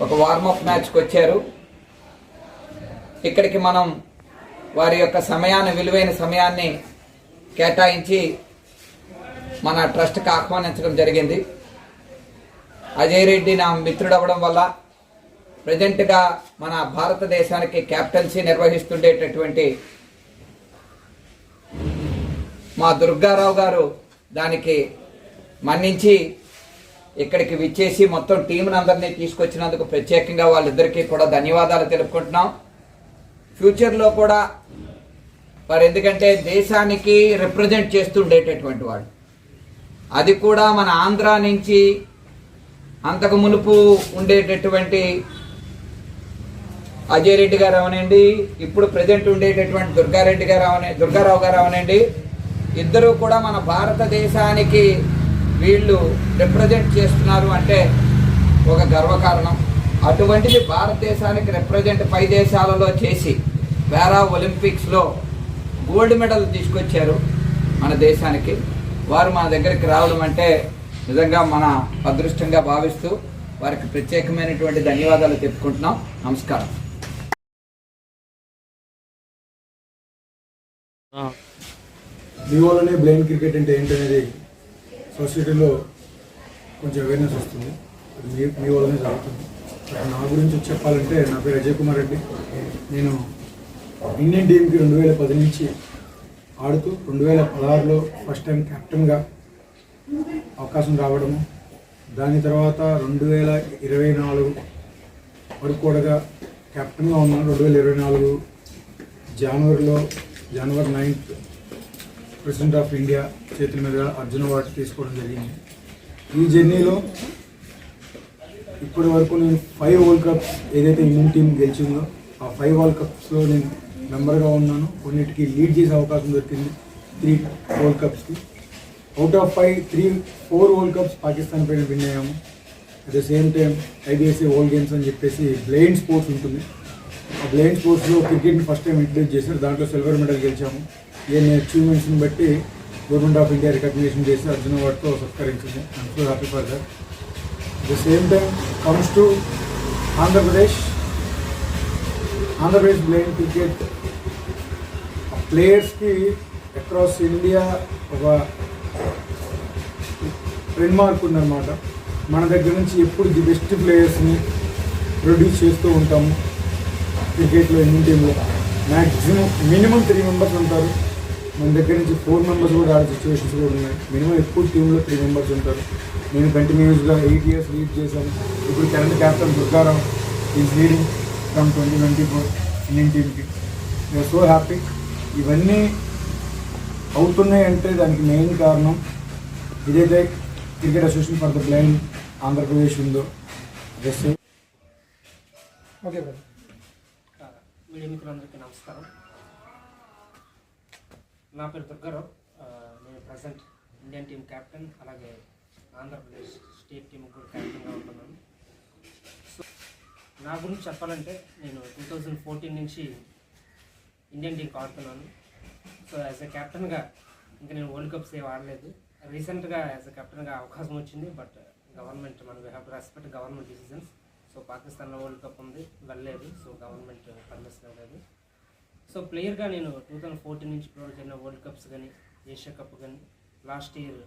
ఒక వార్మప్ మ్యాచ్కి వచ్చారు ఇక్కడికి మనం వారి యొక్క సమయాన్ని విలువైన సమయాన్ని కేటాయించి మన ట్రస్ట్కి ఆహ్వానించడం జరిగింది. అజయ్ రెడ్డి నా మిత్రుడు అవ్వడం వల్ల ప్రజెంట్గా మన భారతదేశానికి క్యాప్టెన్సీ నిర్వహిస్తుండేటటువంటి మా దుర్గారావు గారు దానికి మన్నించి ఇక్కడికి విచ్చేసి మొత్తం టీంని అందరినీ తీసుకొచ్చినందుకు ప్రత్యేకంగా వాళ్ళిద్దరికీ కూడా ధన్యవాదాలు తెలుపుకుంటున్నాం. ఫ్యూచర్లో కూడా వారు ఎందుకంటే దేశానికి రిప్రజెంట్ చేస్తుండేటటువంటి వాడు అది కూడా మన ఆంధ్ర నుంచి అంతకు మునుపు ఉండేటటువంటి అజయ్ రెడ్డి గారు అవనండి ఇప్పుడు ప్రజెంట్ ఉండేటటువంటి దుర్గారెడ్డి గారు అవనే దుర్గారావు గారు అవనండి. ఇద్దరూ కూడా మన భారతదేశానికి వీళ్ళు రిప్రజెంట్ చేస్తున్నారు అంటే ఒక గర్వకారణం. అటువంటిది భారతదేశానికి రిప్రజెంట్ పై దేశాలలో చేసి పారా ఒలింపిక్స్లో గోల్డ్ మెడల్ తీసుకొచ్చారు మన దేశానికి. వారు మన దగ్గరికి రావడం అంటే నిజంగా మన అదృష్టంగా భావిస్తూ వారికి ప్రత్యేకమైనటువంటి ధన్యవాదాలు చెప్పుకుంటున్నాం నమస్కారం. మీ వల్లనే బ్లైండ్ క్రికెట్ అంటే ఏంటనేది సొసైటీలో కొంచెం అవేర్నెస్ వస్తుంది. అది మీ మీ వల్లనే జరుగుతుంది. నా గురించి చెప్పాలంటే నా పేరు అజయ్ కుమార్ రెడ్డి. నేను ఇండియన్ టీంకి రెండు వేల పది నుంచి ఆడుతూ రెండు వేల పదహారులో ఫస్ట్ టైం కెప్టెన్గా అవకాశం రావడము దాని తర్వాత రెండు వేల ఇరవై నాలుగు వరకు కూడా కెప్టెన్గా ఉన్నాను. రెండు వేల ఇరవై నాలుగు జనవరిలో జనవరి నైన్త్ ప్రెసిడెంట్ ఆఫ్ ఇండియా చేతుల మీద అర్జున అవార్డు తీసుకోవడం జరిగింది. ఈ జర్నీలో ఇప్పటి వరకు నేను ఫైవ్ వరల్డ్ కప్స్ ఏదైతే ఇండియన్ టీం గెలిచిందో ఆ ఫైవ్ వరల్డ్ కప్స్లో నేను మెంబర్గా ఉన్నాను. కొన్నిటికి లీడ్ చేసే అవకాశం దొరికింది three world కప్స్కి out of five three four world cups Pakistan పైన విన్ అయ్యాము. At the same time IBSC world games అని చెప్పేసి బ్లైండ్ స్పోర్ట్స్ ఉంటుంది. ఆ బ్లైండ్ స్పోర్ట్స్లో క్రికెట్ని ఫస్ట్ టైం ఇంట్రడ్యూస్ చేశారు. దాంట్లో సిల్వర్ మెడల్ గెలిచాము. దీని అచీవ్మెంట్స్ని బట్టి గవర్నమెంట్ ఆఫ్ ఇండియా రికగ్నేషన్ చేసి అర్జున అవార్డుతో సత్కరించింది. I'm so happy for that the same time comes to Andhra Pradesh Andhra Pradesh blind cricket ప్లేయర్స్కి across India ఒక ట్రెండ్ మార్క్ ఉందన్నమాట. మన దగ్గర నుంచి ఎప్పుడు ది బెస్ట్ ప్లేయర్స్ని ప్రొడ్యూస్ చేస్తూ ఉంటాము. క్రికెట్లో ఇండియన్ టీంలో మ్యాక్సిమం మినిమం త్రీ మెంబర్స్ ఉంటారు. మన దగ్గర నుంచి ఫోర్ మెంబర్స్ కూడా ఆడే సిచ్యువేషన్స్ కూడా ఉన్నాయి. మినిమం ఎక్కువ టీంలో త్రీ మెంబర్స్ ఉంటారు. నేను కంటిన్యూస్గా ఎయిట్ ఇయర్స్ లీడ్ చేశాను. ఇప్పుడు current captain Durga Rao is leading from twenty twenty four Indian టీమ్కి వీఆర్ సో హ్యాపీ ఇవన్నీ అవుతున్నాయి అంటే దానికి మెయిన్ కారణం ఇదైతే cricket association for the blind Andhra Pradesh ఉందో. జస్ట్ ఓకే బ్రదర్ మీడియా మిత్రులందరికీ నమస్కారం. నా పేరు దుర్గారావు. నేను ప్రజెంట్ ఇండియన్ టీం కెప్టెన్ అలాగే ఆంధ్రప్రదేశ్ స్టేట్ టీం కూడా కెప్టెన్గా ఉంటున్నాను. సో నా గురించి చెప్పాలంటే నేను టూ థౌజండ్ ఫోర్టీన్ నుంచి ఇండియన్ టీంకి ఆడుతున్నాను. సో యాజ్ ఎ కెప్టెన్గా ఇంకా నేను వరల్డ్ కప్స్ ఏం ఆడలేదు. రీసెంట్గా యాజ్ ఎ కెప్టెన్గా అవకాశం వచ్చింది బట్ గవర్నమెంట్ మనం we have respect government decisions so పాకిస్తాన్లో వరల్డ్ కప్ ఉంది వెళ్ళలేదు. సో గవర్నమెంట్ పర్మిషన్ లేదు. సో ప్లేయర్గా నేను టూ థౌజండ్ ఫోర్టీన్ నుంచి ఇప్పుడు జరిగిన వరల్డ్ కప్స్ కానీ ఏషియా కప్ కానీ లాస్ట్ ఇయర్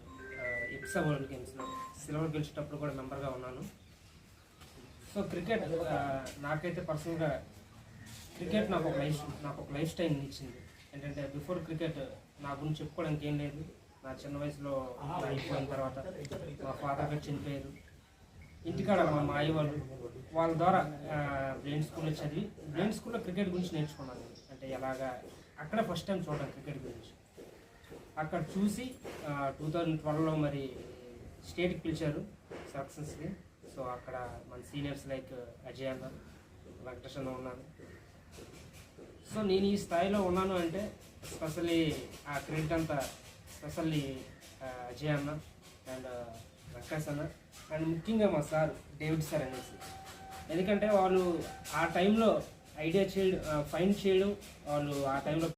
ఎప్సా వరల్డ్ గేమ్స్లో సిల్వర్ గెలిచేటప్పుడు కూడా మెంబర్గా ఉన్నాను. సో క్రికెట్ నాకైతే పర్సనల్గా క్రికెట్ నాకు ఒక లైఫ్ నాకు ఒక లైఫ్ స్టైల్ని ఇచ్చింది. ఏంటంటే బిఫోర్ క్రికెట్ నా గురించి చెప్పుకోవడానికి ఏం లేదు. నా చిన్న వయసులో అయిపోయిన తర్వాత మా ఫాదర్ గారు చనిపోయారు. ఇంటికాడ మా మాయ వాళ్ళు వాళ్ళ ద్వారా బ్రెయిన్ స్కూల్లో చదివి బ్రెయిన్ స్కూల్లో క్రికెట్ గురించి నేర్చుకున్నాను. అంటే ఎలాగా అక్కడ ఫస్ట్ టైం చూడడం క్రికెట్ గురించి. అక్కడ చూసి టూ థౌజండ్ ట్వెల్వ్లో మరి స్టేట్కి పిలిచారు సక్సెస్కి సో అక్కడ మన సీనియర్స్ లైక్ అజయ్ అన్న వెంకటేశ్వర ఉన్నాను సో నేను ఈ స్థాయిలో ఉన్నాను అంటే స్పెషల్లీ ఆ క్రెడిట్ అంతా స్పెషల్లీ అజయ్ అన్న అండ్ వెంకటేష్ అన్న అండ్ ముఖ్యంగా మా సార్ డేవిడ్ సార్ అనేసి. ఎందుకంటే వాళ్ళు ఆ టైంలో ఐడియా చేయడం ఫైన్ చేయడం. వాళ్ళు ఆ టైంలో